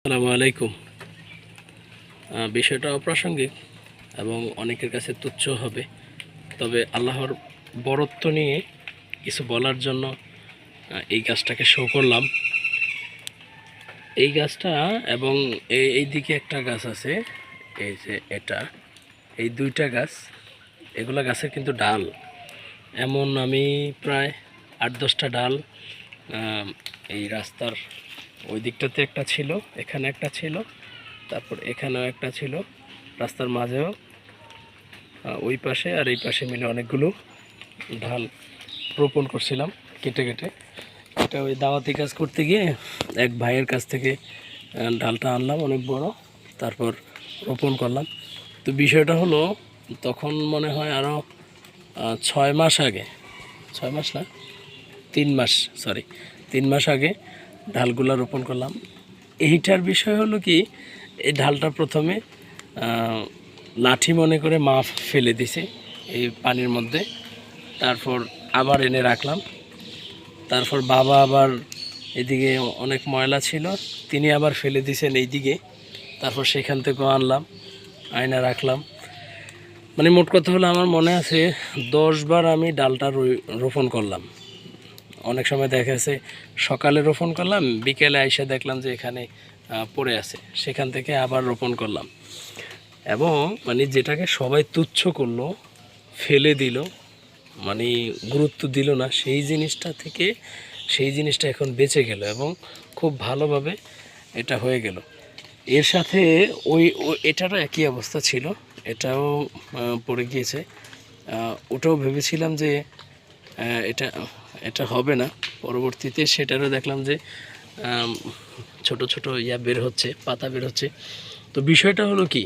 আসসালামু আলাইকুম। বিষয়টা অপ্রাসঙ্গিক এবং অনেকের কাছে তুচ্ছ হবে। তবে আল্লাহর বরত্ব নিয়ে কিছু বলার জন্য এই গাছটাকে শো করলাম। এই গাছটা এবং এই দিকে একটা গাছ আছে, এই যে এটা। এই দুইটা গাছ, এগুলা গাছের কিন্তু ডাল। এমন আমি প্রায় আট দশটা ডাল এই রাস্তার ওই দিকটাতে একটা ছিল, এখানে একটা ছিল, তারপর এখানেও একটা ছিল, রাস্তার মাঝেও ওই পাশে আর এই পাশে মিলে অনেকগুলো ঢাল রোপণ করছিলাম কেটে কেটে। এটা ওই দাওয়াতি কাজ করতে গিয়ে এক ভাইয়ের কাছ থেকে ডালটা আনলাম, অনেক বড়, তারপর রোপণ করলাম। তো বিষয়টা হলো, তখন মনে হয় আরও ছয় মাস আগে, ছয় মাস না, তিন মাস সরি তিন মাস আগে ঢালগুলা রোপণ করলাম। এইটার বিষয় হলো কি, এই ঢালটা প্রথমে লাঠি মনে করে মা ফেলে দিছে এই পানির মধ্যে। তারপর আবার এনে রাখলাম। তারপর বাবা আবার এদিকে অনেক ময়লা ছিল, তিনি আবার ফেলে দিছেন এইদিকে। তারপর সেখান থেকেও আনলাম, আয়না রাখলাম। মানে মোট কথা হলো, আমার মনে আছে দশবার আমি ডালটা রোপণ করলাম। অনেক সময় দেখা যাচ্ছে সকালে রোপণ করলাম, বিকেলে এসে দেখলাম যে এখানে পড়ে আছে। সেখান থেকে আবার রোপণ করলাম। এবং মানে যেটাকে সবাই তুচ্ছ করল, ফেলে দিল মানে গুরুত্ব দিল না, সেই জিনিসটা থেকে, সেই জিনিসটা এখন বেঁচে গেল এবং খুব ভালোভাবে এটা হয়ে গেল। এর সাথে ওই এটারও একই অবস্থা ছিল। এটাও পড়ে গিয়েছে। ওটাও ভেবেছিলাম যে এটা এটা হবে না। পরবর্তীতে সেটারও দেখলাম যে ছোট ছোট ইয়া বের হচ্ছে, পাতা বের হচ্ছে। তো বিষয়টা হলো কি,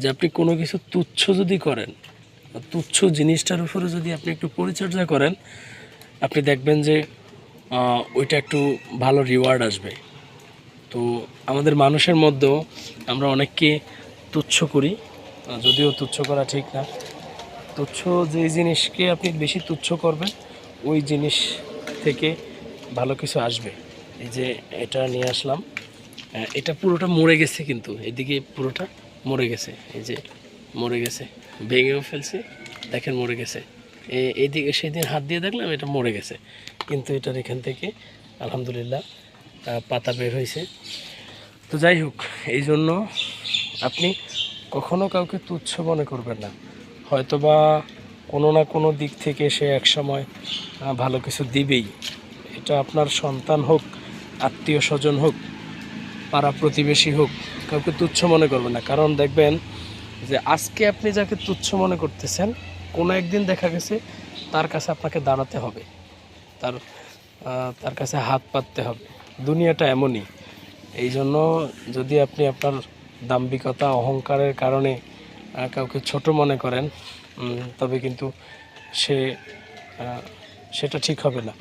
যে আপনি কোনো কিছু তুচ্ছ যদি করেন তুচ্ছ জিনিসটার উপরে যদি আপনি একটু পরিচর্যা করেন, আপনি দেখবেন যে ওইটা একটু ভালো রিওয়ার্ড আসবে। তো আমাদের মানুষের মধ্যেও আমরা অনেককে তুচ্ছ করি যদিও তুচ্ছ করা ঠিক না। তুচ্ছ যে জিনিসকে আপনি বেশি তুচ্ছ করবেন, ওই জিনিস থেকে ভালো কিছু আসবে। এই যে এটা নিয়ে আসলাম। এটা পুরোটা মরে গেছে কিন্তু, এদিকে পুরোটা মরে গেছে। এই যে মরে গেছে, ভেঙেও ফেলছে, দেখেন মরে গেছে। এ- এইদিকে সেদিন হাত দিয়ে দেখলাম এটা মরে গেছে। কিন্তু এটার এখান থেকে আলহামদুলিল্লাহ পাতা বের হয়েছে। তো যাই হোক, এই জন্য আপনি কখনো কাউকে তুচ্ছ মনে করবেন না। হয়তোবা কোনো না কোনো দিক থেকে সে একসময় আহ, ভালো কিছু দিবেই। এটা আপনার সন্তান হোক আত্মীয় স্বজন হোক পাড়া প্রতিবেশী হোক কাউকে তুচ্ছ মনে করবে না। কারণ দেখবেন যে আজকে আপনি যাকে তুচ্ছ মনে করতেছেন কোনো একদিন দেখা গেছে তার কাছে আপনাকে দাঁড়াতে হবে। তার তার কাছে হাত পাততে হবে। দুনিয়াটা এমনই। এই জন্য যদি আপনি আপনার দাম্ভিকতা অহংকারের কারণে কাউকে ছোট মনে করেন তবে কিন্তু সে সেটা ঠিক হবে না।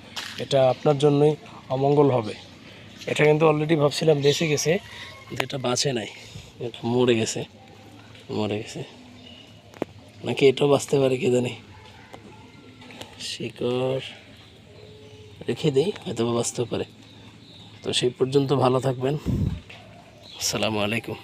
এটা আপনার জন্যই অমঙ্গল হবে। এটা কিন্তু অলরেডি ভাবছিলাম বেঁচে গেছে যেটা বাঁচে নাই। এটা মরে গেছে মরে গেছে। নাকি এটাও বাঁচতে পারে কে জানি? শিকড় রেখে দিই হয়তো বাঁচতেও পারে। তো সেই পর্যন্ত ভালো থাকবেন। আসসালামু আলাইকুম।